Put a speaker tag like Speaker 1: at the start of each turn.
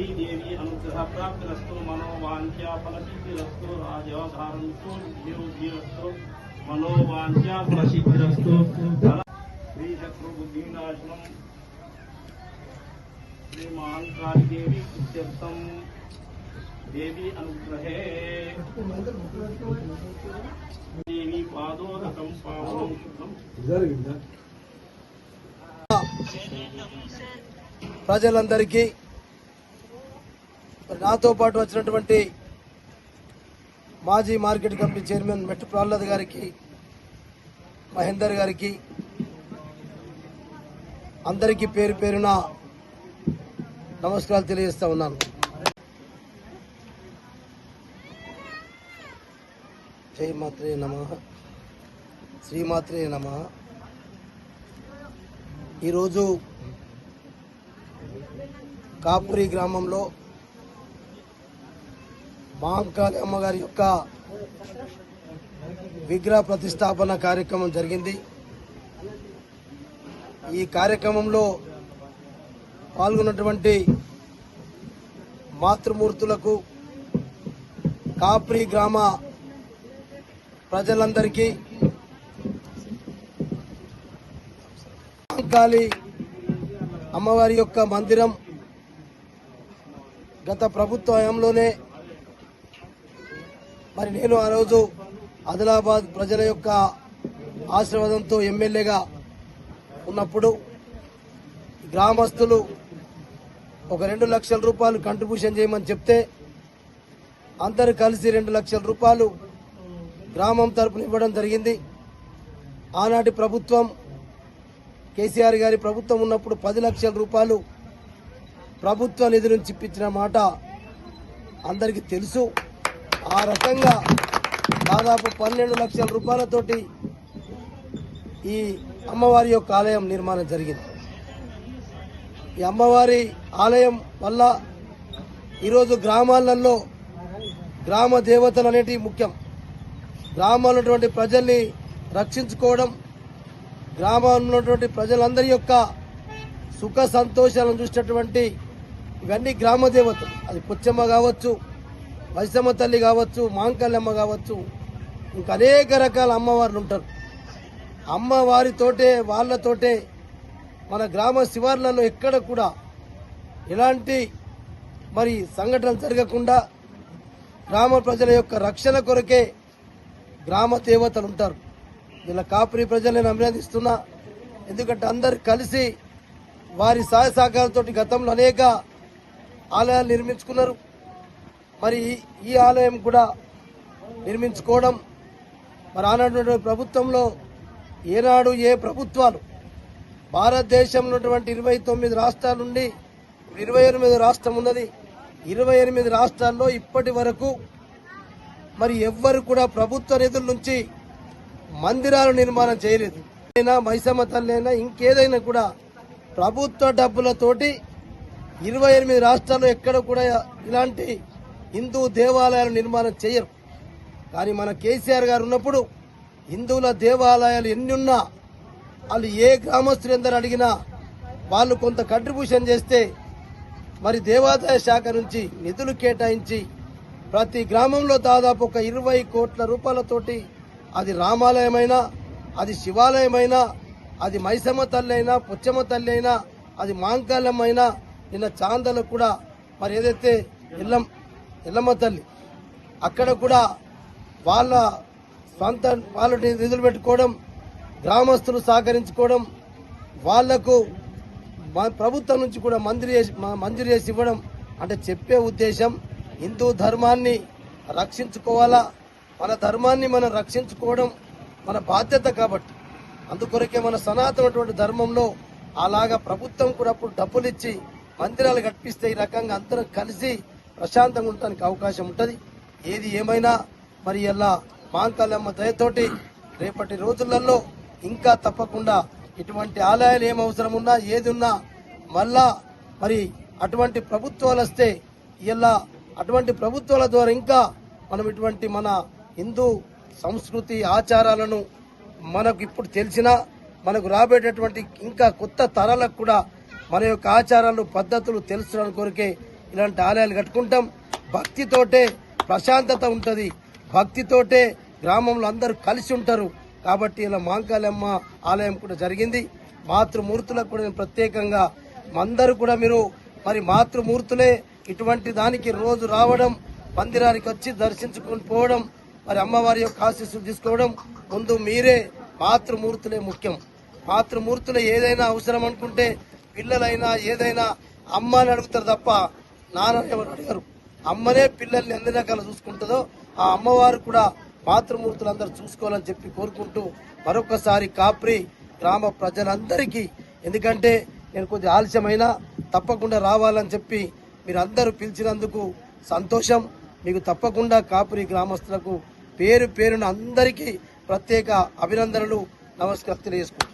Speaker 1: శ్రీ దేవి అనుగ్రహప్రాప్తిరస్తు మనోవాంఛ్యాఫలసిద్ధిరస్తు రాజవధారంతో విజయోగిరస్తు మనోవాంఛ్యాఫలసిద్ధిరస్తు శ్రీశత్రుబుద్ధినాశనం శ్రీ మహాంకాళి దేవి ఇత్యర్థం దేవి అనుగ్రహే దేవి పాదోదకం పావనం శుభం
Speaker 2: ప్రజలందరికీ మరి నాతో పాటు వచ్చినటువంటి మాజీ మార్కెట్ కమిటీ చైర్మన్ మెట్టు ప్రహ్లాద్ గారికి మహేందర్ గారికి అందరికీ పేరు పేరున నమస్కారాలు తెలియజేస్తా ఉన్నాను. జయమాత్రే నమ శ్రీమాత్రే నమ. ఈరోజు కాపురి గ్రామంలో మహంకాళి అమ్మగారి యొక్క విగ్రహ ప్రతిష్టాపన కార్యక్రమం జరిగింది. ఈ కార్యక్రమంలో పాల్గొన్నటువంటి మాతృమూర్తులకు కాప్రి గ్రామ ప్రజలందరికీ మహంకాళి అమ్మవారి యొక్క మందిరం గత ప్రభుత్వ హయాంలోనే మరి నేను ఆ రోజు ఆదిలాబాద్ ప్రజల యొక్క ఆశీర్వాదంతో ఎమ్మెల్యేగా ఉన్నప్పుడు గ్రామస్తులు ఒక రెండు లక్షల రూపాయలు కంట్రిబ్యూషన్ చేయమని చెప్తే అందరు కలిసి రెండు లక్షల రూపాయలు గ్రామం తరపున ఇవ్వడం జరిగింది. ఆనాటి ప్రభుత్వం కేసీఆర్ గారి ప్రభుత్వం ఉన్నప్పుడు పది లక్షల రూపాయలు ప్రభుత్వ నిధి నుంచి ఇప్పించిన మాట అందరికీ తెలుసు. ఆ రకంగా దాదాపు పన్నెండు లక్షల రూపాయలతోటి ఈ అమ్మవారి యొక్క ఆలయం నిర్మాణం జరిగింది. ఈ అమ్మవారి ఆలయం వల్ల ఈరోజు గ్రామాలలో గ్రామ దేవతలు అనేటివి ముఖ్యం. గ్రామాల్లో ఉన్నటువంటి ప్రజల్ని రక్షించుకోవడం గ్రామంలో ఉన్నటువంటి ప్రజలందరి యొక్క సుఖ సంతోషాలను చూసినటువంటి ఇవన్నీ గ్రామ దేవతలు. అది పుచ్చమ్మ కావచ్చు వైసమ్మ తల్లి కావచ్చు మాంకల్లమ్మ కావచ్చు ఇంకా అనేక రకాల అమ్మవార్లు ఉంటారు. అమ్మవారితోటే వాళ్ళతోటే మన గ్రామ శివార్లలో ఎక్కడ కూడా ఎలాంటి మరి సంఘటనలు జరగకుండా గ్రామ ప్రజల యొక్క రక్షణ కొరకే గ్రామ దేవతలు ఉంటారు. వీళ్ళ కాపురి ప్రజలను అభినందిస్తున్నా. ఎందుకంటే అందరు కలిసి వారి సహాయ సహకారంతో గతంలో అనేక ఆలయాలు నిర్మించుకున్నారు. మరి ఈ- ఆలయం కూడా నిర్మించుకోవడం మరి ఆనాడు ప్రభుత్వంలో ఏనాడు ఏ ప్రభుత్వాలు భారతదేశంలో ఉన్నటువంటి ఇరవై తొమ్మిది రాష్ట్రాల నుండి ఇరవై ఎనిమిది రాష్ట్రం ఉన్నది. ఇరవై ఎనిమిది రాష్ట్రాల్లో ఇప్పటి వరకు మరి ఎవ్వరు కూడా ప్రభుత్వ నిధుల నుంచి మందిరాలు నిర్మాణం చేయలేదు. అయినా మైసమ్మ తల్లి అయినా ఇంకేదైనా కూడా ప్రభుత్వ డబ్బులతోటి ఇరవై ఎనిమిది రాష్ట్రాల్లో ఎక్కడ కూడా ఇలాంటి హిందూ దేవాలయాలు నిర్మాణం చేయరు. కానీ మన కేసీఆర్ గారు ఉన్నప్పుడు హిందువుల దేవాలయాలు ఎన్ని ఉన్నా వాళ్ళు ఏ గ్రామస్తులు ఎందరు అడిగినా వాళ్ళు కొంత కంట్రిబ్యూషన్ చేస్తే మరి దేవాదాయ శాఖ నుంచి నిధులు కేటాయించి ప్రతి గ్రామంలో దాదాపు ఒక ఇరవై కోట్ల రూపాయలతోటి అది రామాలయమైనా అది శివాలయమైనా అది మైసమ్మ తల్లి అయినా పుచ్చమ్మ తల్లి అయినా అది మాంకాలమ్మ అయినా నిన్న చాందలకు కూడా మరి ఏదైతే ఎల్లం ఎల్లమ్మ తల్లి. అక్కడ కూడా వాళ్ళ సొంత వాళ్ళ నిధులు పెట్టుకోవడం గ్రామస్తులు సహకరించుకోవడం వాళ్ళకు ప్రభుత్వం నుంచి కూడా మంజూరు చేసి మంజూరు చేసి ఇవ్వడం అంటే చెప్పే ఉద్దేశం హిందూ ధర్మాన్ని రక్షించుకోవాలా? మన ధర్మాన్ని మనం రక్షించుకోవడం మన బాధ్యత కాబట్టి. అందుకొరకే మన సనాతనటువంటి ధర్మంలో అలాగా ప్రభుత్వం కూడా అప్పుడు డబ్బులు ఇచ్చి మందిరాలు కట్టిస్తే ఈ రకంగా అందరం కలిసి ప్రశాంతంగా ఉండటానికి అవకాశం ఉంటుంది. ఏది ఏమైనా మరి ఇలా మాంకాలమ్మ దయతోటి రేపటి రోజులలో ఇంకా తప్పకుండా ఇటువంటి ఆలయాలు ఏం అవసరం ఉన్నా ఏది ఉన్నా మళ్ళా మరి అటువంటి ప్రభుత్వాలు వస్తే ఇలా అటువంటి ప్రభుత్వాల ద్వారా ఇంకా మనం ఇటువంటి మన హిందూ సంస్కృతి ఆచారాలను మనకు ఇప్పుడు తెలిసిన మనకు రాబోయేటటువంటి ఇంకా కొత్త తరాలకు కూడా మన యొక్క ఆచారాలు పద్ధతులు తెలుసుకోవడానికి కొరికే ఇలాంటి ఆలయాలు కట్టుకుంటాం. భక్తితోటే ప్రశాంతత ఉంటుంది. భక్తితోటే గ్రామంలో అందరూ కలిసి ఉంటారు. కాబట్టి ఇలా మాంకాళమ్మ ఆలయం కూడా జరిగింది. మాతృమూర్తులకు కూడా నేను ప్రత్యేకంగా అందరూ కూడా మీరు మరి మాతృమూర్తులే ఇటువంటి దానికి రోజు రావడం మందిరానికి వచ్చి దర్శించుకొని పోవడం మరి అమ్మవారి యొక్క ఆశీస్సులు తీసుకోవడం ముందు మీరే మాతృమూర్తులే ముఖ్యం. మాతృమూర్తులు ఏదైనా అవసరం అనుకుంటే పిల్లలైనా ఏదైనా అమ్మ అని అడుగుతారు తప్ప నాన్న ఎవరు అడిగారు అమ్మనే పిల్లల్ని ఎన్ని రకాలు చూసుకుంటుందో ఆ అమ్మవారు కూడా మాతృమూర్తులందరూ చూసుకోవాలని చెప్పి కోరుకుంటూ మరొకసారి కాప్రి గ్రామ ప్రజలందరికీ ఎందుకంటే నేను కొద్దిగా ఆలస్యమైనా తప్పకుండా రావాలని చెప్పి మీరు అందరూ పిలిచినందుకు సంతోషం. మీకు తప్పకుండా కాపురి గ్రామస్తులకు పేరు పేరున అందరికీ ప్రత్యేక అభినందనలు నమస్కారం తెలియజేసుకుంటాను